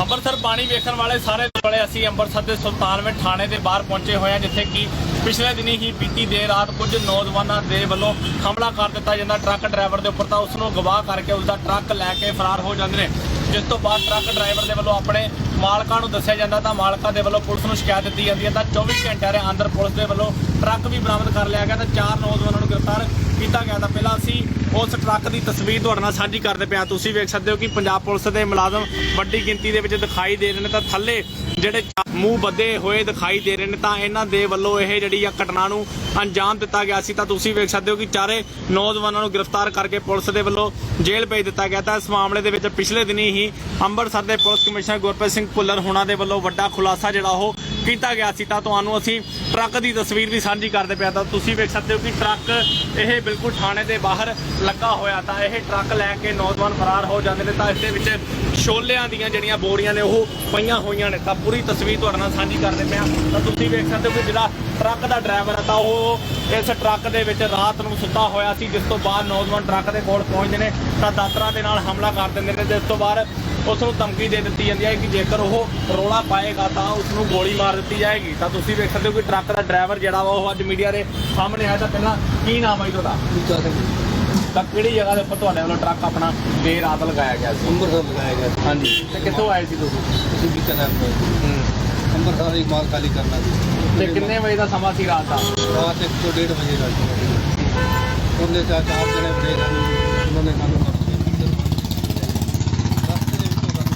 ਅੰਮ੍ਰਿਤਸਰ ਪਾਣੀ ਵੇਖਣ ਵਾਲੇ ਸਾਰੇ ਵਾਲੇ ਅਸੀਂ ਅੰਮ੍ਰਿਤਸਰ ਦੇ ਸੁਲਤਾਨਵੇਂ ਥਾਣੇ ਦੇ ਬਾਹਰ ਪਹੁੰਚੇ ਹੋਏ ਹਾਂ, ਜਿੱਥੇ ਕਿ ਪਿਛਲੇ ਦਿਨੀ ਹੀ ਬੀਤੀ ਦੇਰ ਰਾਤ ਕੁਝ ਨੌਜਵਾਨਾਂ ਦੇ ਵੱਲੋਂ ਹਮਲਾ ਕਰ ਦਿੱਤਾ ਜਾਂਦਾ। ਟਰੱਕ ਡਰਾਈਵਰ ਦੇ ਉੱਪਰ ਤਾਂ ਉਸ ਨੂੰ ਗਵਾਹ ਕਰਕੇ ਉਸ ਦਾ ਟਰੱਕ ਲੈ ਕੇ ਫਰਾਰ ਹੋ ਜਾਂਦੇ ਨੇ। ਜਿਸ ਤੋਂ ਬਾਅਦ ਟਰੱਕ ਡਰਾਈਵਰ ਦੇ ਵੱਲੋਂ ਆਪਣੇ ਮਾਲਕਾਂ ਨੂੰ ਦੱਸਿਆ ਜਾਂਦਾ ਤਾਂ ਮਾਲਕਾਂ ਦੇ ਵੱਲੋਂ ਪੁਲਿਸ ਨੂੰ ਸ਼ਿਕਾਇਤ ਦਿੱਤੀ ਜਾਂਦੀ ਹੈ ਤਾਂ 24 ਘੰਟਿਆਂ ਦੇ ਅੰਦਰ ਪੁਲਿਸ ਦੇ ਵੱਲੋਂ ਟਰੱਕ ਵੀ ਬਰਾਮਦ ਕਰ ਲਿਆ ਗਿਆ ਤਾਂ ਚਾਰ ਨੌਜਵਾਨਾਂ ਨੂੰ ਗ੍ਰਿਫਤਾਰ ਕੀਤਾ ਗਿਆ ਤਾਂ ਪਹਿਲਾਂ ਅਸੀਂ ਉਸ ਟਰੱਕ ਦੀ ਤਸਵੀਰ ਤੁਹਾਡੇ ਨਾਲ ਸਾਂਝੀ ਕਰਦੇ ਪਿਆ। ਤੁਸੀਂ ਵੇਖ ਸਕਦੇ ਹੋ ਕਿ ਪੰਜਾਬ ਪੁਲਿਸ ਦੇ ਮੁਲਾਜ਼ਮ ਵੱਡੀ ਗਿਣਤੀ ਦੇ ਵਿੱਚ ਦਿਖਾਈ ਦੇ ਰਹੇ ਨੇ ਤਾਂ ਥੱਲੇ ਜਿਹੜੇ ਮੂੰਹ ਬੱਦੇ ਹੋਏ ਦਿਖਾਈ ਦੇ ਰਹੇ ਨੇ, ਤਾਂ ਇਹਨਾਂ ਦੇ ਵੱਲੋਂ ਇਹ ਜਿਹੜੀ ਆ ਘਟਨਾ ਨੂੰ ਅੰਜਾਮ ਦਿੱਤਾ ਗਿਆ ਸੀ। ਤਾਂ ਤੁਸੀਂ ਵੇਖ ਸਕਦੇ ਹੋ ਕਿ ਚਾਰੇ ਨੌਜਵਾਨਾਂ ਨੂੰ ਗ੍ਰਿਫਤਾਰ ਕਰਕੇ ਪੁਲਿਸ ਦੇ ਵੱਲੋਂ ਜੇਲ੍ਹ ਭੇਜ ਦਿੱਤਾ ਗਿਆ। ਤਾਂ ਇਸ ਮਾਮਲੇ ਦੇ ਵਿੱਚ ਪਿਛਲੇ ਦਿਨੀ ਹੀ ਅੰਮ੍ਰਿਤਸਰ ਦੇ ਪੁਲਿਸ ਕਮਿਸ਼ਨਰ ਗੁਰਪ੍ਰੀਤ ਸਿੰਘ ਭੁੱਲਰ ਹੋਣਾ ਦੇ ਵੱਲੋਂ ਵੱਡਾ ਖੁਲਾਸਾ ਜਿਹੜਾ ਉਹ ਕੀਤਾ ਗਿਆ ਸੀ। ਤਾਂ ਤੁਹਾਨੂੰ ਅਸੀਂ ਟਰੱਕ ਦੀ ਤਸਵੀਰ ਵੀ ਸਾਂਝੀ ਕਰਦੇ ਪਿਆ। ਤਾਂ ਤੁਸੀਂ ਵੇਖ ਸਕਦੇ ਹੋ ਕਿ ਟਰੱਕ ਇਹ ਬਿਲਕੁਲ ਥਾਣੇ ਦੇ ਬਾਹਰ ਲੱਗਾ ਹੋਇਆ। ਤਾਂ ਇਹ ਟਰੱਕ ਲੈ ਕੇ ਨੌਜਵਾਨ ਫਰਾਰ ਹੋ ਜਾਂਦੇ ਨੇ। ਤਾਂ ਇਸ ਦੇ ਵਿੱਚ ਛੋਲਿਆਂ ਦੀਆਂ ਜਿਹੜੀਆਂ ਬੋਰੀਆਂ ਨੇ, ਉਹ ਪਈਆਂ ਹੋਈਆਂ ਨੇ। ਤਾਂ ਪੂਰੀ ਤਸਵੀਰ ਤੁਹਾਡੇ ਨਾਲ ਸਾਂਝੀ ਕਰਦੇ ਪਿਆ ਤਾਂ ਤੁਸੀਂ ਵੇਖ ਸਕਦੇ ਹੋ ਕਿ ਜਿਹੜਾ ਟਰੱਕ ਦਾ ਡਰਾਈਵਰ ਹੈ ਤਾਂ ਉਹ ਇਸ ਟਰੱਕ ਦੇ ਵਿੱਚ ਰਾਤ ਨੂੰ ਸੁੱਤਾ ਹੋਇਆ ਸੀ, ਜਿਸ ਤੋਂ ਬਾਅਦ ਨੌਜਵਾਨ ਟਰੱਕ ਦੇ ਕੋਲ ਪਹੁੰਚਦੇ ਨੇ। ਤਾਂ ਦਾਤਰਾਂ ਦੇ ਨਾਲ ਹਮਲਾ ਕਰ ਦਿੰਦੇ ਨੇ, ਜਿਸ ਤੋਂ ਬਾਅਦ ਉਸ ਨੂੰ ਧਮਕੀ ਦੇ ਦਿੱਤੀ ਜਾਂਦੀ ਹੈ ਕਿ ਜੇਕਰ ਉਹ ਰੋਲਾ ਪਾਏਗਾ ਤਾਂ ਉਸ ਨੂੰ ਗੋਲੀ ਮਾਰ ਦਿੱਤੀ ਜਾਏਗੀ। ਤਾਂ ਤੁਸੀਂ ਵੇਖ ਸਕਦੇ ਹੋ ਕਿ ਟਰੱਕ ਦਾ ਡਰਾਈਵਰ ਜਿਹੜਾ ਵਾ, ਉਹ ਅੱਜ ਮੀਡੀਆ ਦੇ ਸਾਹਮਣੇ ਆਇਆ। ਤਾਂ ਪਹਿਲਾਂ ਕੀ ਨਾਮ ਹੈ ਜੀ ਤੁਹਾਡਾ? ਤਾਂ ਕਿਹੜੀ ਜਗ੍ਹਾ ਦੇ ਉੱਪਰ ਤੁਹਾਡੇ ਵੱਲੋਂ ਟਰੱਕ ਆਪਣਾ ਦੇਰ ਰਾਤ ਲਗਾਇਆ ਗਿਆ ਸੀ? ਅੰਮ੍ਰਿਤਸਰ ਲਗਾਇਆ ਗਿਆ ਸੀ। ਹਾਂਜੀ। ਤੇ ਕਿੱਥੋਂ ਆਏ ਸੀ ਤੁਸੀਂ? ਅਸੀਂ ਵੀ ਕਰਾਂ ਅੰਮ੍ਰਿਤਸਰ ਹੀ ਮਾਲ ਖਾਲੀ ਕਰਨਾ ਸੀ। ਤੇ ਕਿੰਨੇ ਵਜੇ ਦਾ ਸਮਾਂ ਸੀ ਰਾਤ ਦਾ? ਰਾਤ ਇੱਕ ਤੋਂ ਡੇਢ ਵਜੇ ਦਾ ਸੀ। ਉਹਨੇ ਚਾਰ ਚਾਰ ਜਣੇ ਬੜੇ ਸਾਨੂੰ ਉਹਨਾਂ ਨੇ ਸਾਨੂੰ ਰਸਤੇ ਦੇ ਵਿੱਚੋਂ ਸਾਨੂੰ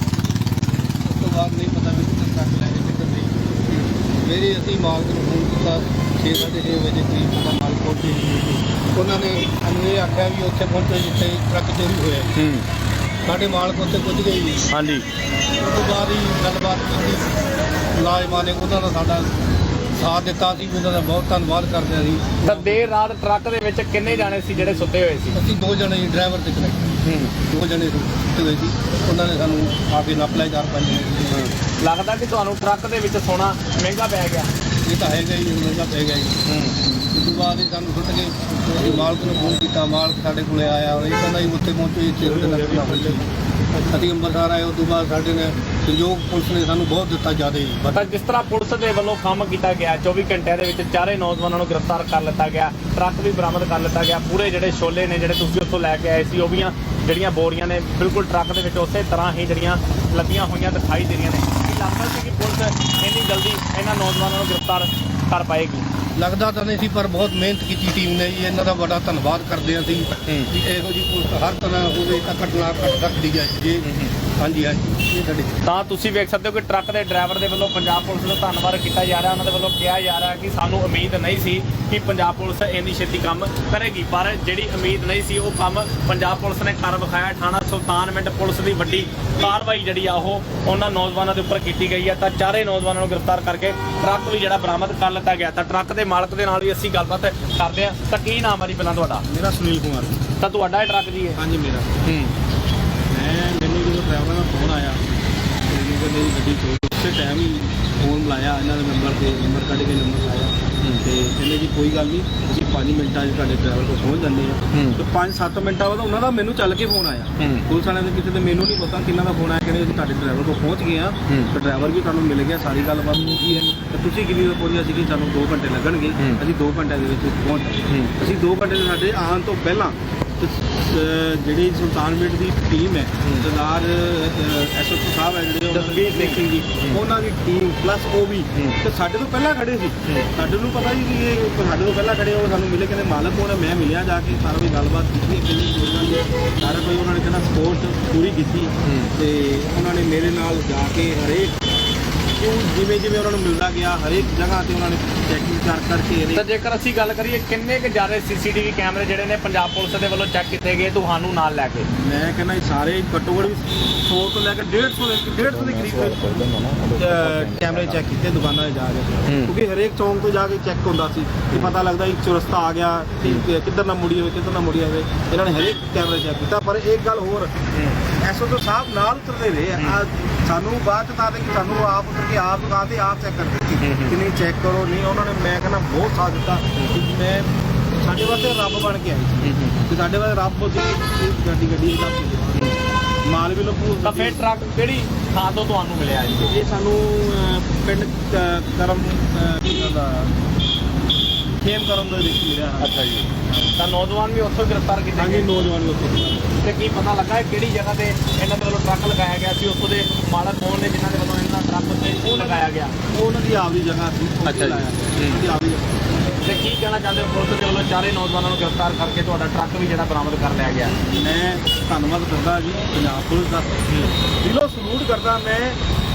ਉਸ ਤੋਂ ਬਾਅਦ ਨਹੀਂ ਪਤਾ ਵੀ ਕਿੱਥੇ ਤੱਕ ਲੈ ਗਏ ਕਿੱਥੇ ਨਹੀਂ। ਮੇਰੀ ਅਸੀਂ ਮਾਲਕ ਨੂੰ ਫੋਨ ਕੀਤਾ 6:30 ਵਜੇ ਕੋਈ ਪਤਾ ਮਾਲ ਪਹੁੰਚੇ ਉਹਨਾਂ ਨੇ ਸਾਨੂੰ ਇਹ ਆਖਿਆ ਵੀ ਉੱਥੇ ਪਹੁੰਚੋ ਜਿੱਥੇ ਟਰੱਕ ਚੋਰੀ ਹੋਇਆ। ਹੂੰ। ਸਾਡੇ ਮਾਲਕ ਉੱਥੇ ਪੁੱਜ ਗਏ ਜੀ। ਹਾਂਜੀ। ਉਸ ਤੋਂ ਬਾਅਦ ਹੀ ਗੱਲਬਾਤ ਕੀਤੀ। ਮੁਲਾਜ਼ਮਾਂ ਨੇ ਉਹਨਾਂ ਦਾ ਸਾਡਾ ਸਾਥ ਦਿੱਤਾ ਸੀ ਉਹਨਾਂ ਦਾ ਬਹੁਤ ਧੰਨਵਾਦ ਕਰਦੇ ਹਾਂ ਅਸੀਂ ਤਾਂ ਦੇਰ ਰਾਤ ਟਰੱਕ ਦੇ ਵਿੱਚ ਕਿੰਨੇ ਜਾਣੇ ਸੀ ਜਿਹੜੇ ਸੁੱਤੇ ਹੋਏ ਸੀ? ਅਸੀਂ ਦੋ ਜਣੇ ਡਰਾਈਵਰ ਤੇ ਕਨੈਕਟਰ ਹੂੰ। ਦੋ ਜਣੇ ਸੁੱਤੇ ਹੋਏ ਸੀ। ਉਹਨਾਂ ਨੇ ਸਾਨੂੰ ਆ ਕੇ ਨੱਪ ਲਿਆ ਚਾਰ ਪੰਜ ਜਣੇ। ਲੱਗਦਾ ਕਿ ਤੁਹਾਨੂੰ ਟਰੱਕ ਦੇ ਵਿੱਚ ਸੋਨਾ ਮਹਿੰਗਾ ਪੈ ਗਿਆ। ਇਹ ਤਾਂ ਹੈਗਾ ਹੀ ਮਹਿੰਗਾ ਪੈ ਗਿਆ ਜੀ ਉਸ ਤੋਂ ਬਾਅਦ ਇਹ ਸਾਨੂੰ ਸੁੱਟ ਕੇ ਅਸੀਂ ਮਾਲਕ ਨੂੰ ਫੋਨ ਕੀਤਾ ਮਾਲਕ ਸਾਡੇ ਕੋਲੇ ਆਇਆ ਉਹ ਕਹਿੰਦਾ ਜੀ ਉੱਥੇ ਪਹੁੰਚੋ ਇੱਥੇ ਉਹਦੇ ਨਾਲ ਗੱਲਾਂ ਹੋਈਆਂ। ਅਸੀਂ ਅੰਮ੍ਰਿਤਸਰ ਆਏ ਉਸ ਤੋਂ ਬਾਅਦ ਸਾਡੇ ਨੇ ਸੰਯੋਗ ਪੁਲਿਸ ਨੇ ਸਾਨੂੰ ਬਹੁਤ ਦਿੱਤਾ ਜ਼ਿਆਦਾ ਜੀ। ਤਾਂ ਜਿਸ ਤਰ੍ਹਾਂ ਪੁਲਿਸ ਦੇ ਵੱਲੋਂ ਕੰਮ ਕੀਤਾ ਗਿਆ 24 ਘੰਟਿਆਂ ਦੇ ਵਿੱਚ ਚਾਰੇ ਨੌਜਵਾਨਾਂ ਨੂੰ ਗ੍ਰਿਫਤਾਰ ਕਰ ਲਿੱਤਾ ਗਿਆ ਟਰੱਕ ਵੀ ਬਰਾਮਦ ਕਰ ਲਿੱਤਾ ਗਿਆ ਪੂਰੇ ਜਿਹੜੇ ਛੋਲੇ ਨੇ ਜਿਹੜੇ ਤੁਸੀਂ ਉੱਥੋਂ ਲੈ ਕੇ ਆਏ ਸੀ ਉਹ ਵੀਆਂ ਜਿਹੜੀਆਂ ਬੋਰੀਆਂ ਨੇ ਬਿਲਕੁਲ ਟਰੱਕ ਦੇ ਵਿੱਚ ਉਸੇ ਤਰ੍ਹਾਂ ਹੀ ਜਿਹੜੀਆਂ ਲੱਗੀਆਂ ਹੋਈਆਂ ਦਿਖਾਈ ਦੇ ਰਹੀਆਂ ਨੇ। ਲੱਗਦਾ ਸੀ ਕਿ ਪੁਲਿਸ ਇੰਨੀ ਜਲਦੀ ਇਹਨਾਂ ਨੌਜਵਾਨਾਂ ਨੂੰ ਗ੍ਰਿਫਤਾਰ ਕਰ ਪਾਏਗੀ। ਲੱਗਦਾ ਤਾਂ ਨਹੀਂ ਸੀ ਪਰ ਬਹੁਤ ਮਿਹਨਤ ਕੀਤੀ ਟੀਮ ਨੇ ਜੀ। ਇਹਨਾਂ ਦਾ ਬੜਾ ਧੰਨਵਾਦ ਕਰਦੇ ਹਾਂ ਅਸੀਂ ਵੀ ਇਹੋ ਪੁਲਿਸ ਹਰ ਤਰ੍ਹਾਂ ਹੋਵੇ ਤਾਂ ਘਟਨਾ ਘਟ ਸਕਦੀ ਹੈ ਜੀ। ਹਾਂਜੀ ਹਾਂਜੀ। ਇਹ ਤਾਂ ਤੁਸੀਂ ਵੇਖ ਸਕਦੇ ਹੋ ਕਿ ਟਰੱਕ ਦੇ ਡਰਾਈਵਰ ਦੇ ਵੱਲੋਂ ਪੰਜਾਬ ਪੁਲਿਸ ਦਾ ਧੰਨਵਾਦ ਕੀਤਾ ਜਾ ਰਿਹਾ। ਉਹਨਾਂ ਦੇ ਵੱਲੋਂ ਕਿਹਾ ਜਾ ਰਿਹਾ ਕਿ ਸਾਨੂੰ ਉਮੀਦ ਨਹੀਂ ਸੀ ਕਿ ਪੰਜਾਬ ਪੁਲਿਸ ਇੰਨੀ ਛੇਤੀ ਕੰਮ ਕਰੇਗੀ ਪਰ ਜਿਹੜੀ ਉਮੀਦ ਨਹੀਂ ਸੀ ਉਹ ਕੰਮ ਪੰਜਾਬ ਪੁਲਿਸ ਨੇ ਕਰ ਵਿਖਾਇਆ। ਥਾਣਾ ਸੁਲਤਾਨਵਿੰਡ ਪੁਲਿਸ ਦੀ ਵੱਡੀ ਕਾਰਵਾਈ ਜਿਹੜੀ ਆ ਉਹ ਉਹਨਾਂ ਨੌਜਵਾਨਾਂ ਦੇ ਉੱਪਰ ਕੀਤੀ ਗਈ ਹੈ ਤਾਂ ਚਾਰੇ ਨੌਜਵਾਨਾਂ ਨੂੰ ਗ੍ਰਿਫਤਾਰ ਕਰਕੇ ਟਰੱਕ ਵੀ ਜਿਹੜਾ ਬਰਾਮਦ ਕਰ ਲਿੱਤਾ ਗਿਆ। ਤਾਂ ਟਰੱਕ ਦੇ ਮਾਲਕ ਦੇ ਨਾਲ ਵੀ ਅਸੀਂ ਗੱਲਬਾਤ ਕਰਦੇ ਹਾਂ ਤਾਂ ਕੀ ਨਾਮ ਹੈ ਜੀ ਪਹਿਲਾਂ ਤੁਹਾਡਾ? ਮੇਰਾ ਸੁਨੀਲ ਕੁਮਾਰ ਤਾਂ ਤੁਹਾਡਾ ਇਹ ਟਰੱਕ ਜੀ ਹੈ ਹਾਂਜੀ ਮੇਰਾ। ਹੂੰ। ਜਦੋਂ ਡਰਾਈਵਰ ਦਾ ਫੋਨ ਆਇਆ ਤੇ ਜਦੋਂ ਮੇਰੀ ਗੱਡੀ ਚੋਰੀ ਉਸੇ ਟਾਈਮ ਹੀ ਫੋਨ ਮਿਲਾਇਆ ਇਹਨਾਂ ਦੇ ਨੰਬਰ ਤੇ ਨੰਬਰ ਕੱਢ ਕੇ ਨੰਬਰ ਲਾਇਆ ਤੇ ਕਹਿੰਦੇ ਜੀ ਕੋਈ ਗੱਲ ਨਹੀਂ ਅਸੀਂ 5 ਮਿੰਟਾਂ 'ਚ ਤੁਹਾਡੇ ਡਰਾਈਵਰ ਕੋਲ ਪਹੁੰਚ ਜਾਂਦੇ ਆ। ਤੇ 5-7 ਮਿੰਟਾਂ ਬਾਅਦ ਉਹਨਾਂ ਦਾ ਮੈਨੂੰ ਚੱਲ ਕੇ ਫੋਨ ਆਇਆ। ਪੁਲਿਸ ਵਾਲਿਆਂ ਦੇ ਕਿਸੇ ਤੇ ਮੈਨੂੰ ਨਹੀਂ ਪਤਾ ਕਿੰਨਾ ਦਾ ਫੋਨ ਆਇਆ ਕਹਿੰਦੇ ਅਸੀਂ ਤੁਹਾਡੇ ਡਰਾਈਵਰ ਕੋਲ ਪਹੁੰਚ ਗਏ ਆ। ਤੇ ਡਰਾਈਵਰ ਵੀ ਤੁਹਾਨੂੰ ਮਿਲ ਗਿਆ ਸਾਰੀ ਗੱਲਬਾਤ ਹੋ ਗਈ ਹੈ ਤੇ ਤੁਸੀਂ ਕਿੰਨੀ ਦੇਰ ਪਹੁੰਚਿਆ ਸੀ ਕਿ ਸਾਨੂੰ 2 ਘੰਟੇ ਲੱਗਣਗੇ। ਅਸੀਂ 2 ਘੰਟਿਆਂ ਦੇ ਵਿੱਚ ਪਹੁੰਚ। ਅਸੀਂ 2 ਘੰਟੇ ਦੇ ਸਾਡੇ ਆਉਣ ਤੋਂ ਪਹਿਲਾਂ ਜਿਹੜੀ ਸੁਲਤਾਨਪੁਰ ਦੀ ਟੀਮ ਹੈ ਸਰਦਾਰ ਐਸਓਪੀ ਸਾਹਿਬ ਹੈ ਜਿਹੜੇ ਉਹਨਾਂ ਜਸਵੀਰ ਸਿੰਘ। ਜੀ। ਉਹਨਾਂ ਦੀ ਟੀਮ ਪਲੱਸ ਉਹ ਵੀ। ਤੇ ਸਾਡੇ ਤੋਂ ਪਹਿਲਾਂ ਖੜੇ ਸੀ। ਸਾਡੇ ਨੂੰ ਪਤਾ ਜੀ ਕਿ ਇਹ ਸਾਡੇ ਤੋਂ ਪਹਿਲਾਂ ਖੜੇ ਉਹ ਸਾਨੂੰ ਮਿਲੇ ਕਹਿੰਦੇ ਮਾਲਕ ਕੋਲ ਮੈਂ ਮਿਲਿਆ ਜਾ ਕੇ ਸਾਰਾ ਵੀ ਗੱਲਬਾਤ ਕੀਤੀ ਕਿੰਨੀ ਉਹਨਾਂ ਨੇ ਸਾਰਾ ਕੋਈ ਉਹਨਾਂ ਨੇ ਕਹਿੰਦਾ ਸਪੋਰਟ ਪੂਰੀ ਕੀਤੀ। ਤੇ ਉਹਨਾਂ ਨੇ ਮੇਰੇ ਨਾਲ ਜਾ ਕੇ ਹਰੇਕ ਕਿਉਂ ਜਿਵੇਂ ਜਿਵੇਂ ਉਹਨਾਂ ਨੂੰ ਮਿਲਦਾ ਗਿਆ ਹਰੇਕ ਜਗ੍ਹਾ ਤੇ ਉਹਨਾਂ ਨੇ ਚੈਕਿੰਗ ਕਰ ਕਰਕੇ ਤਾਂ ਜੇਕਰ ਅਸੀਂ ਗੱਲ ਕਰੀਏ ਕਿੰਨੇ ਕੁ ਜ਼ਿਆਦਾ ਸੀਸੀਟੀਵੀ ਕੈਮਰੇ ਜਿਹੜੇ ਨੇ ਪੰਜਾਬ ਪੁਲਿਸ ਦੇ ਵੱਲੋਂ ਚੈੱਕ ਕੀਤੇ ਗਏ ਤੁਹਾਨੂੰ ਨਾਲ ਲੈ ਕੇ? ਮੈਂ ਕਹਿੰਦਾ ਇਹ ਸਾਰੇ ਘੱਟੋ ਘੱਟ ਵੀ 100 ਤੋਂ ਲੈ ਕੇ 150 ਦੇ 150 ਦੇ ਕਰੀਬ ਅਹ, ਕੈਮਰੇ ਚੈੱਕ ਕੀਤੇ ਦੁਕਾਨਾਂ 'ਤੇ ਜਾ ਕੇ। ਹੂੰ। ਕਿਉਂਕਿ ਹਰੇਕ ਚੌਂਕ ਤੋਂ ਜਾ ਕੇ ਚੈੱਕ ਹੁੰਦਾ ਸੀ ਕਿ ਪਤਾ ਲੱਗਦਾ ਇੱਕ ਚੁਰਸਤਾ ਆ ਗਿਆ ਕਿ ਕਿੱਧਰ ਨਾ ਮੁੜੀ ਹੋਵੇ ਕਿੱਧਰ ਨਾ ਮੁੜੀ ਹੋਵੇ ਇਹਨਾਂ ਨੇ ਹਰੇਕ ਕੈਮਰਾ ਚੈੱਕ ਕੀਤਾ। ਪਰ ਇੱਕ ਗੱਲ ਹੋਰ ਐਸਓ ਤੋਂ ਸਾਹਿਬ ਨਾਲ ਉਤਰਦੇ ਰਹੇ ਆ। ਸਾਨੂੰ ਬਾਅਦ ਚ ਤਾਂ ਕਿ ਸਾਨੂੰ ਆਪ ਉਤਰ ਕੇ ਆਪ ਦੁਕਾਨ ਤੇ ਆਪ ਚੈੱਕ ਕਰਦੇ ਸੀ। ਕਿ ਨਹੀਂ ਚੈੱਕ ਕਰੋ ਨਹੀਂ ਉਹਨਾਂ ਨੇ ਮੈਂ ਕਹਿੰਦਾ ਬਹੁਤ ਸਾਥ ਦਿੱਤਾ ਕਿ ਮੈਂ ਸਾਡੇ ਵਾਸਤੇ ਰੱਬ ਬਣ ਕੇ ਆਈ ਸੀ। ਕਿ ਸਾਡੇ ਵਾਸਤੇ ਰੱਬ ਦੀ ਗੱਡੀ ਗੱਡੀ ਦਾ ਮਾਲ ਵੀ ਲੋਕੂ ਤਾਂ ਫਿਰ ਟਰੱਕ ਕਿਹੜੀ ਥਾਂ ਤੋਂ ਤੁਹਾਨੂੰ ਮਿਲਿਆ ਜੀ? ਇਹ ਸਾਨੂੰ ਪਿੰਡ ਕਰਮ ਕਹਿੰਦਾ ਖੇਮ ਕਰਮ ਦੇ ਵਿੱਚ ਮਿਲਿਆ। ਅੱਛਾ ਜੀ। ਤਾਂ ਨੌਜਵਾਨ ਵੀ ਉੱਥੋਂ ਗ੍ਰਿਫਤਾਰ ਕੀਤੇ ਹਾਂਜੀ ਨੌਜਵਾਨ ਲੋਕ ਤੇ ਕੀ ਪਤਾ ਲੱਗਾ ਇਹ ਕਿਹੜੀ ਜਗ੍ਹਾ ਤੇ ਇਹਨਾਂ ਦੇ ਵੱਲੋਂ ਟਰੱਕ ਲਗਾਇਆ ਗਿਆ ਸੀ ਉੱਥੋਂ ਦੇ ਮਾਲਕ ਕੌਣ ਨੇ ਜਿਨ੍ਹਾਂ ਦੇ ਵੱਲੋਂ ਇਹਨਾਂ ਟਰੱਕ ਤੇ ਉਹ ਲਗਾਇਆ ਗਿਆ? ਉਹ ਉਹਨਾਂ ਦੀ ਆਪਦੀ ਜਗ੍ਹਾ ਸੀ ਉੱਥੇ ਅੱਛਾ ਜੀ। ਲਾਇਆ। ਉਹਨਾਂ ਦੀ ਆਪਦੀ ਜਗ੍ਹਾ। ਤੇ ਕੀ ਕਹਿਣਾ ਚਾਹੁੰਦੇ ਹੋ? ਪੁਲਿਸ ਦੇ ਵੱਲੋਂ ਚਾਰੇ ਨੌਜਵਾਨਾਂ ਨੂੰ ਗ੍ਰਿਫਤਾਰ ਕਰਕੇ ਤੁਹਾਡਾ ਟਰੱਕ ਵੀ ਜਿਹੜਾ ਬਰਾਮਦ ਕਰ ਲਿਆ ਗਿਆ। ਮੈਂ ਧੰਨਵਾਦ ਕਰਦਾ ਜੀ ਪੰਜਾਬ ਪੁਲਿਸ ਦਾ। ਦਿਲੋਂ ਸਲੂਟ ਕਰਦਾ ਮੈਂ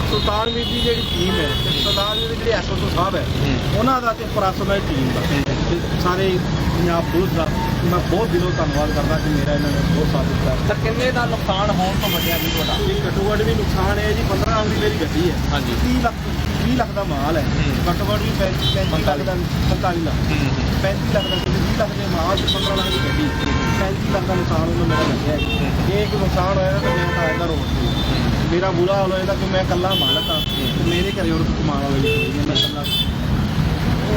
ਸੁਲਤਾਨ ਵੀਰ ਦੀ ਜਿਹੜੀ ਟੀਮ ਹੈ ਤੇ ਸੁਲਤਾਨ ਵੀਰ ਦੇ ਜਿਹੜੇ ਐਸਓਸੋ ਸਾਹਿਬ ਹੈ ਉਹਨਾਂ ਦਾ ਤੇ ਪ੍ਰਸ਼ਾਸਨ ਟੀਮ ਦਾ। ਤੇ ਸਾਰੇ ਪੰਜਾਬ ਪੁਲਿਸ ਦਾ ਮੈਂ ਬਹੁਤ ਦਿਲੋਂ ਧੰਨਵਾਦ ਕਰਦਾ ਕਿ ਮੇਰਾ ਇਹਨਾਂ ਨੇ ਬਹੁਤ ਸਾਥ ਦਿੱਤਾ। ਤਾਂ ਕਿੰਨੇ ਦਾ ਨੁਕਸਾਨ ਹੋਣ ਤੋਂ ਬਚਿਆ ਜੀ ਤੁਹਾਡਾ? ਇਹ ਘੱਟੋ ਘੱਟ ਵੀ ਨੁਕਸਾਨ ਹੈ ਜੀ 15 ਲੱਖ ਦੀ ਮੇਰੀ ਗੱਡੀ ਹੈ। ਹਾਂਜੀ। 30 ਲੱਖ 20 ਲੱਖ ਦਾ ਮਾਲ ਹੈ। ਘੱਟੋ ਘੱਟ ਵੀ 35 ਲੱਖ ਦਾ 45 ਲੱਖ। 35 ਲੱਖ ਦਾ ਕਿਉਂਕਿ 20 ਲੱਖ ਦੇ ਮਾਲ ਤੇ 15 ਲੱਖ ਦੀ ਗੱਡੀ। 35 ਲੱਖ ਦਾ ਨੁਕਸਾਨ ਉਹਨੂੰ ਮੇਰਾ ਲੱਗਿਆ ਹੈ। ਜੇ ਇੱਕ ਨੁਕਸਾਨ ਹੋਇਆ ਤਾਂ ਮੈਂ ਤਾਂ ਇਹਦਾ ਰੋਡ ਤੇ ਮੇਰਾ ਬੁਰਾ ਹਾਲ ਹੋਏਗਾ ਕਿ ਮੈਂ ਇਕੱਲਾ ਮਾਲਕ ਹਾਂ। ਮੇਰੇ ਘਰੇ ਹੋਰ ਕਮਾਉਣ ਵਾਲੀ ਨਹੀਂ ਮੈਂ ਇਕੱਲਾ।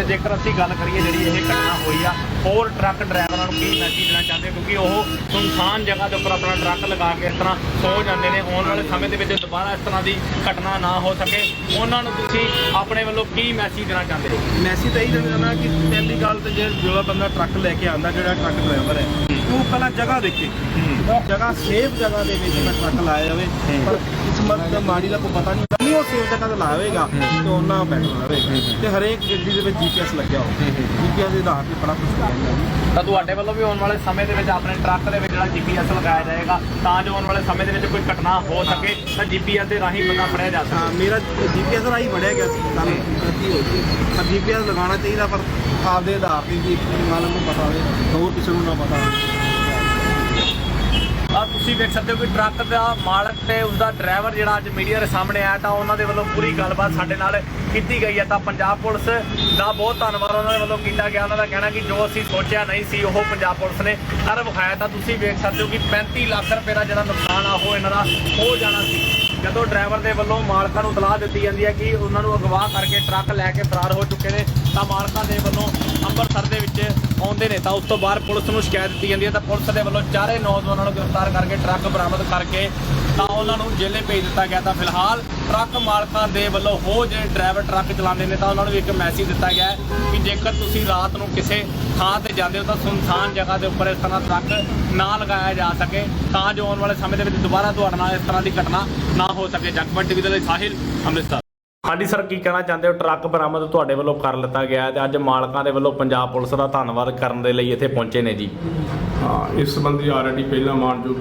ਤੇ ਜੇਕਰ ਅਸੀਂ ਗੱਲ ਕਰੀਏ ਜਿਹੜੀ ਇਹ ਘਟਨਾ ਹੋਈ ਆ, ਹੋਰ ਟਰੱਕ ਡਰਾਈਵਰਾਂ ਨੂੰ ਕੀ ਮੈਸੇਜ ਦੇਣਾ ਚਾਹੁੰਦੇ ਕਿਉਂਕਿ ਉਹ ਸੁਨਸਾਨ ਜਗ੍ਹਾ ਦੇ ਉੱਪਰ ਆਪਣਾ ਟਰੱਕ ਲਗਾ ਕੇ ਇਸ ਤਰ੍ਹਾਂ ਸੌ ਜਾਂਦੇ ਨੇ, ਆਉਣ ਵਾਲੇ ਸਮੇਂ ਦੇ ਵਿੱਚ ਦੁਬਾਰਾ ਇਸ ਤਰ੍ਹਾਂ ਦੀ ਘਟਨਾ ਨਾ ਹੋ ਸਕੇ। ਉਹਨਾਂ ਨੂੰ ਤੁਸੀਂ ਆਪਣੇ ਵੱਲੋਂ ਕੀ ਮੈਸੇਜ ਦੇਣਾ ਚਾਹੁੰਦੇ ਹੋ? ਮੈਸੇਜ ਤਾਂ ਇਹ ਦੇਣਾ ਕਿ ਪਹਿਲੀ ਗੱਲ ਤੇ ਜੇ ਜਿਹੜਾ ਬੰਦਾ ਟਰੱਕ ਲੈ ਕੇ ਆਉਂਦਾ, ਜਿਹੜਾ ਟਰੱਕ ਡਰਾਈਵਰ ਹੈ ਉਹ ਪਹਿਲਾਂ ਜਗ੍ਹਾ ਦੇਖੇ। ਜਗ੍ਹਾ ਸੇਫ ਜਗ੍ਹਾ ਦੇ ਵਿੱਚ ਮੈਂ ਟਰੱਕ ਲਾਇਆ ਜਾਵੇ ਪਰ ਕਿਸਮਤ ਦਾ ਮਾੜੀ ਦਾ ਕੋਈ ਪਤਾ ਨਹੀਂ ਨਹੀਂ ਉਹ ਸੇਫ ਜਗ੍ਹਾ ਤੇ ਲਾਵੇਗਾ ਤੇ ਉਹਨਾਂ ਬੈਠਾ ਰਹੇਗਾ ਤੇ ਹਰੇਕ ਗੱਡੀ ਦੇ ਵਿੱਚ ਜੀਪੀਐਸ ਲੱਗਿਆ ਹੋ ਜੀਪੀਐਸ ਦੇ ਆਧਾਰ ਤੇ ਬੜਾ ਕੁਝ ਹੋ। ਜਾਂਦਾ ਤਾਂ ਤੁਹਾਡੇ ਵੱਲੋਂ ਵੀ ਆਉਣ ਵਾਲੇ ਸਮੇਂ ਦੇ ਵਿੱਚ ਆਪਣੇ ਟਰੱਕ ਦੇ ਵਿੱਚ ਜਿਹੜਾ ਜੀਪੀਐਸ ਲਗਾਇਆ ਜਾਏਗਾ ਤਾਂ ਜੋ ਆਉਣ ਵਾਲੇ ਸਮੇਂ ਦੇ ਵਿੱਚ ਕੋਈ ਘਟਨਾ ਹੋ ਸਕੇ ਤਾਂ ਜੀਪੀਐਸ ਦੇ ਰਾਹੀਂ ਬੰਦਾ ਫੜਿਆ ਜਾ ਸਕੇ। ਮੇਰਾ ਜੀਪੀਐਸ ਰਾਹੀਂ ਵੜਿਆ ਗਿਆ ਸੀ। ਕੱਲ ਗਲਤੀ ਹੋ ਗਈ। ਪਰ ਜੀਪੀਐਸ ਲਗਾਉਣਾ ਚਾਹੀਦਾ ਪਰ ਆਪਦੇ ਆਧਾਰ ਤੇ ਜੀ ਮਾਲਕ ਨੂੰ ਪਤਾ ਹੋਵੇ ਹੋਰ ਕਿਸੇ ਨੂੰ ਨਾ ਪਤਾ ਹੋਵੇ। ਆ ਤੁਸੀਂ ਵੇਖ ਸਕਦੇ ਹੋ ਕਿ ਟਰੱਕ ਦਾ ਮਾਲਕ ਤੇ ਉਸਦਾ ਡਰਾਈਵਰ ਜਿਹੜਾ ਅੱਜ ਮੀਡੀਆ ਦੇ ਸਾਹਮਣੇ ਆਇਆ, ਤਾਂ ਉਹਨਾਂ ਦੇ ਵੱਲੋਂ ਪੂਰੀ ਗੱਲਬਾਤ ਸਾਡੇ ਨਾਲ ਕੀਤੀ ਗਈ ਹੈ। ਤਾਂ ਪੰਜਾਬ ਪੁਲਿਸ ਦਾ ਬਹੁਤ ਧੰਨਵਾਦ ਉਹਨਾਂ ਦੇ ਵੱਲੋਂ ਕੀਤਾ ਗਿਆ। ਉਹਨਾਂ ਦਾ ਕਹਿਣਾ ਕਿ ਜੋ ਅਸੀਂ ਸੋਚਿਆ ਨਹੀਂ ਸੀ, ਉਹ ਪੰਜਾਬ ਪੁਲਿਸ ਨੇ ਕਰ ਵਿਖਾਇਆ। ਤਾਂ ਤੁਸੀਂ ਵੇਖ ਸਕਦੇ ਹੋ ਕਿ 35 ਲੱਖ ਰੁਪਏ ਦਾ ਜਿਹੜਾ ਨੁਕਸਾਨ ਆ, ਉਹ ਇਹਨਾਂ ਦਾ ਹੋ ਜਾਣਾ ਸੀ। ਜਦੋਂ ਡਰਾਈਵਰ ਦੇ ਵੱਲੋਂ ਮਾਲਕਾਂ ਨੂੰ ਸਲਾਹ ਦਿੱਤੀ ਜਾਂਦੀ ਹੈ ਕਿ ਉਹਨਾਂ ਨੂੰ ਅਗਵਾ ਕਰਕੇ ਟਰੱਕ ਲੈ ਕੇ ਫਰਾਰ ਹੋ ਚੁੱਕੇ ਨੇ, ਤਾਂ ਮਾਲਕਾਂ ਦੇ ਵੱਲੋਂ ਅੰਮ੍ਰਿਤਸਰ ਦੇ ਵਿੱਚ ਆਉਂਦੇ ਨੇ ਤਾਂ ਉਸ ਤੋਂ ਬਾਅਦ ਪੁਲਿਸ ਨੂੰ ਸ਼ਿਕਾਇਤ ਦਿੱਤੀ ਜਾਂਦੀ ਹੈ ਤਾਂ ਪੁਲਿਸ ਦੇ ਵੱਲੋਂ ਚਾਰੇ ਨੌਜਵਾਨਾਂ ਨੂੰ ਗ੍ਰਿਫਤਾਰ ਕਰਕੇ ਟਰੱਕ ਬਰਾਮਦ ਕਰਕੇ ਤਾਂ ਉਹਨਾਂ ਨੂੰ ਜੇਲੇ ਭੇਜ ਦਿੱਤਾ ਗਿਆ ਤਾਂ ਫਿਲਹਾਲ ਟਰੱਕ ਮਾਲਕਾਂ ਦੇ ਵੱਲੋਂ ਹੋ ਜਿਹੜੇ ਡਰਾਈਵਰ ਟਰੱਕ ਚਲਾਉਂਦੇ ਨੇ ਤਾਂ ਉਹਨਾਂ ਨੂੰ ਇੱਕ ਮੈਸੇਜ ਦਿੱਤਾ ਗਿਆ ਕਿ ਜੇਕਰ ਤੁਸੀਂ ਰਾਤ ਨੂੰ ਕਿਸੇ ਥਾਂ ਤੇ ਜਾਂਦੇ ਹੋ ਤਾਂ ਸੁਨਸਾਨ ਜਗ੍ਹਾ ਦੇ ਉੱਪਰ ਇਸ ਤਰ੍ਹਾਂ ਟਰੱਕ ਨਾ ਲਗਾਇਆ ਜਾ ਸਕੇ ਤਾਂ ਜੋ ਆਉਣ ਵਾਲੇ ਸਮੇਂ ਦੇ ਵਿੱਚ ਦੁਬਾਰਾ ਤੁਹਾਡੇ ਨਾਲ ਇਸ ਤਰ੍ਹਾਂ ਦੀ ਘਟਨਾ ਨਾ ਹੋ ਸਕੇ। ਜਗਮਨ ਟੀਵੀ ਦੇ ਲਈ ਸਾਹਿਲ ਅੰਮ੍ਰਿਤਸਰ। ਹਾਂਜੀ ਸਰ, ਕੀ ਕਹਿਣਾ ਚਾਹੁੰਦੇ ਹੋ? ਟਰੱਕ ਬਰਾਮਦ ਤੁਹਾਡੇ ਵੱਲੋਂ ਕਰ ਲਿੱਤਾ ਗਿਆ ਹੈ ਤੇ ਅੱਜ ਮਾਲਕਾਂ ਦੇ ਵੱਲੋਂ ਪੰਜਾਬ ਪੁਲਿਸ ਦਾ ਧੰਨਵਾਦ ਕਰਨ ਦੇ ਲਈ ਇੱਥੇ ਪਹੁੰਚੇ ਨੇ ਜੀ। ਹਾਂ ਇਸ ਸੰਬੰਧੀ ਆਲਰੇਡੀ ਪਹਿਲਾਂ ਮਾਨਯੋਗ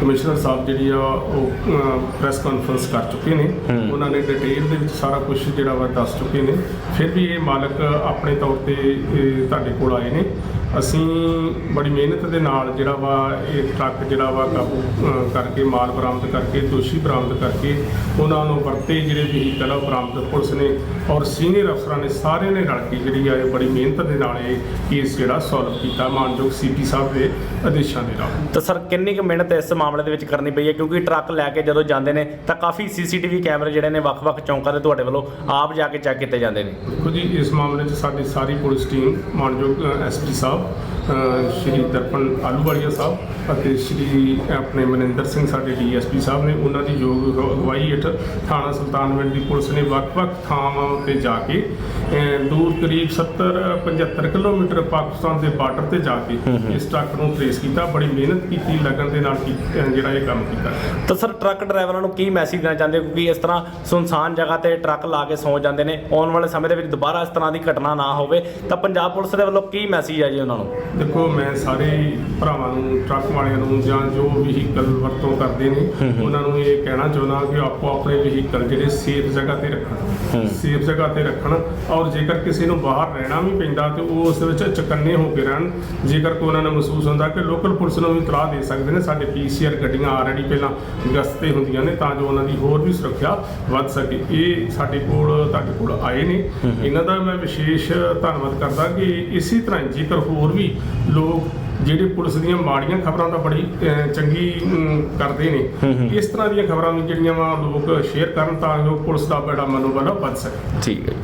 ਕਮਿਸ਼ਨਰ ਸਾਹਿਬ ਜਿਹੜੀ ਆ ਉਹ ਪ੍ਰੈਸ ਕਾਨਫਰੰਸ ਕਰ ਚੁੱਕੇ ਨੇ। ਉਹਨਾਂ ਨੇ ਡਿਟੇਲ ਦੇ ਵਿੱਚ ਸਾਰਾ ਕੁਝ ਜਿਹੜਾ ਵਾ ਦੱਸ ਚੁੱਕੇ ਨੇ। ਫਿਰ ਵੀ ਇਹ ਮਾਲਕ ਆਪਣੇ ਤੌਰ ਤੇ ਤੁਹਾਡੇ ਕੋਲ ਆਏ ਨੇ। ਅਸੀਂ ਬੜੀ ਮਿਹਨਤ ਦੇ ਨਾਲ ਜਿਹੜਾ ਵਾ ਇਹ ਟਰੱਕ ਜਿਹੜਾ ਵਾ ਕਾਬੂ ਕਰਕੇ ਮਾਲ ਬਰਾਮਦ ਕਰਕੇ ਦੋਸ਼ੀ ਬਰਾਮਦ ਕਰਕੇ ਉਹਨਾਂ ਨੂੰ ਵਰਤੇ ਜਿਹੜੇ ਵਹੀਕਲ ਆ ਉਹ ਬਰਾਮਦ ਪੁਲਿਸ ਨੇ ਔਰ ਸੀਨੀਅਰ ਅਫਸਰਾਂ ਨੇ ਸਾਰਿਆਂ ਨੇ ਰਲ ਕੇ ਜਿਹੜੀ ਆ ਇਹ ਬੜੀ ਮਿਹਨਤ ਦੇ ਨਾਲ ਇਹ ਕੇਸ ਜਿਹੜਾ ਸੋਲਵ ਕੀਤਾ। ਮਾਨਯੋਗ ਸੀਪੀ ਸਾਹਿਬ ਦੇ ਆਦੇਸ਼ਾਂ ਦੇ ਨਾਲ ਤਾਂ ਸਰ ਕਿੰਨੀ ਕੁ ਮਿਹਨਤ ਇਸ ਮਾਮਲੇ ਦੇ ਵਿੱਚ ਕਰਨੀ ਪਈ ਹੈ? ਕਿਉਂਕਿ ਟਰੱਕ ਲੈ ਕੇ ਜਦੋਂ ਜਾਂਦੇ ਨੇ ਤਾਂ ਕਾਫੀ ਸੀਸੀਟੀਵੀ ਕੈਮਰੇ ਜਿਹੜੇ ਨੇ ਵੱਖ-ਵੱਖ ਚੌਂਕਾਂ ਤੇ ਤੁਹਾਡੇ ਵੱਲੋਂ ਆਪ ਜਾ ਕੇ ਚੈੱਕ ਕੀਤੇ ਜਾਂਦੇ ਨੇ। ਦੇਖੋ ਜੀ ਇਸ ਮਾਮਲੇ 'ਚ ਸਾਡੀ ਸਾਰੀ ਪੁਲਿਸ ਟੀਮ ਮਾਨਯੋਗ ਐਸਪੀ ਸਾਹਿਬ ਸ਼੍ਰੀ ਦਰਪਨ ਆਲੂਵਾਲੀਆ ਸਾਹਿਬ ਅਤੇ ਸ਼੍ਰੀ ਆਪਣੇ ਮਨਿੰਦਰ ਸਿੰਘ ਸਾਡੇ ਡੀਐਸਪੀ ਸਾਹਿਬ ਨੇ ਉਹਨਾਂ ਦੀ ਯੋਗ ਅਗਵਾਈ ਹੇਠ ਥਾਣਾ ਸੁਲਤਾਨਵਿੰਡ ਦੀ ਪੁਲਿਸ ਨੇ ਵੱਖ-ਵੱਖ ਥਾਵਾਂ ਉੱਤੇ ਜਾ ਕੇ ਦੂਰ ਕਰੀਬ 70 75 ਕਿਲੋਮੀਟਰ ਪਾਕਿਸਤਾਨ ਦੇ ਬਾਰਡਰ ਤੇ ਜਾ ਕੇ ਇਸ ਟਰੱਕ ਨੂੰ ਟ੍ਰੇਸ ਕੀਤਾ ਬੜੀ ਮਿਹਨਤ ਕੀਤੀ ਲਗਨ ਦੇ ਨਾਲ ਜਿਹੜਾ ਇਹ ਕੰਮ ਕੀਤਾ। ਤਾਂ ਸਰ ਟਰੱਕ ਡਰਾਈਵਰਾਂ ਨੂੰ ਕੀ ਮੈਸੇਜ ਦੇਣਾ ਚਾਹੁੰਦੇ ਕਿਉਂਕਿ ਇਸ ਤਰ੍ਹਾਂ ਸੁਨਸਾਨ ਜਗ੍ਹਾ ਤੇ ਟਰੱਕ ਲਾ ਕੇ ਸੌ ਜਾਂਦੇ ਨੇ ਆਉਣ ਵਾਲੇ ਸਮੇਂ ਦੇ ਵਿੱਚ ਦੁਬਾਰਾ ਇਸ ਤਰ੍ਹਾਂ ਦੀ ਘਟਨਾ ਨਾ ਹੋਵੇ ਤਾਂ ਪੰਜਾਬ ਪੁਲਿਸ ਦੇ ਵੱਲੋਂ ਕੀ ਮੈਸੇਜ ਹੈ ਜੀ ਉਹਨਾਂ ਨੂੰ? ਦੇਖੋ ਮੈਂ ਸਾਰੇ ਭਰਾਵਾਂ ਨੂੰ ਟਰੱਕ ਵਾਲਿਆਂ ਨੂੰ ਜਾਂ ਜੋ ਵਹੀਕਲ ਵਰਤੋਂ ਕਰਦੇ ਨੇ ਉਹਨਾਂ ਨੂੰ ਇਹ ਕਹਿਣਾ ਚਾਹੁੰਦਾ ਕਿ ਆਪੋ ਆਪਣੇ ਵਹੀਕਲ ਜਿਹੜੇ ਸੇਫ ਜਗ੍ਹਾ ਤੇ ਰੱਖਣ। ਸੇਫ ਜਗ੍ਹਾ ਤੇ ਰੱਖਣ ਔਰ ਜੇਕਰ ਕਿਸੇ ਨੂੰ ਬਾਹਰ ਰਹਿਣਾ ਵੀ ਪੈਂਦਾ ਤੇ ਉਹ ਉਸ ਦੇ ਵਿੱਚ ਚੁਕੰਨੇ ਹੋ ਕੇ ਰਹਿਣ ਜੇਕਰ ਕੋਈ ਉਹਨਾਂ ਨੂੰ ਮਹਿਸੂਸ ਹੁੰਦਾ ਕਿ ਲੋਕਲ ਪੁਲਿਸ ਨੂੰ ਵੀ ਇਤਲਾਹ ਦੇ ਸਕਦੇ ਨੇ ਸਾਡੇ ਪੀਸੀਆਰ ਗੱਡੀਆਂ ਆਲਰੇਡੀ ਪਹਿਲਾਂ ਗਸਤ ਹੁੰਦੀਆਂ ਨੇ ਤਾਂ ਜੋ ਉਹਨਾਂ ਦੀ ਹੋਰ ਵੀ ਸੁਰੱਖਿਆ ਵੱਧ ਸਕੇ। ਇਹ ਸਾਡੇ ਕੋਲ ਤੁਹਾਡੇ ਕੋਲ ਆਏ ਨੇ। ਇਹਨਾਂ ਦਾ ਮੈਂ ਵਿਸ਼ੇਸ਼ ਧੰਨਵਾਦ ਕਰਦਾ ਕਿ ਇਸੇ ਤਰ੍ਹਾਂ ਜੇਕਰ ਹੋਰ ਵੀ ਲੋਕ ਜਿਹੜੇ ਪੁਲਿਸ ਦੀਆਂ ਮਾੜੀਆਂ ਖਬਰਾਂ ਤਾਂ ਬੜੀ ਚੰਗੀ ਕਰਦੇ ਨੇ ਇਸ ਤਰ੍ਹਾਂ ਦੀਆਂ ਖਬਰਾਂ ਨੂੰ ਜਿਹੜੀਆਂ ਵਾ ਲੋਕ ਸ਼ੇਅਰ ਕਰਨ ਤਾਂ ਜੋ ਪੁਲਿਸ ਦਾ ਬੜਾ ਮਨੋਬਲ ਵੱਧ ਸਕੇ। ਠੀਕ ਹੈ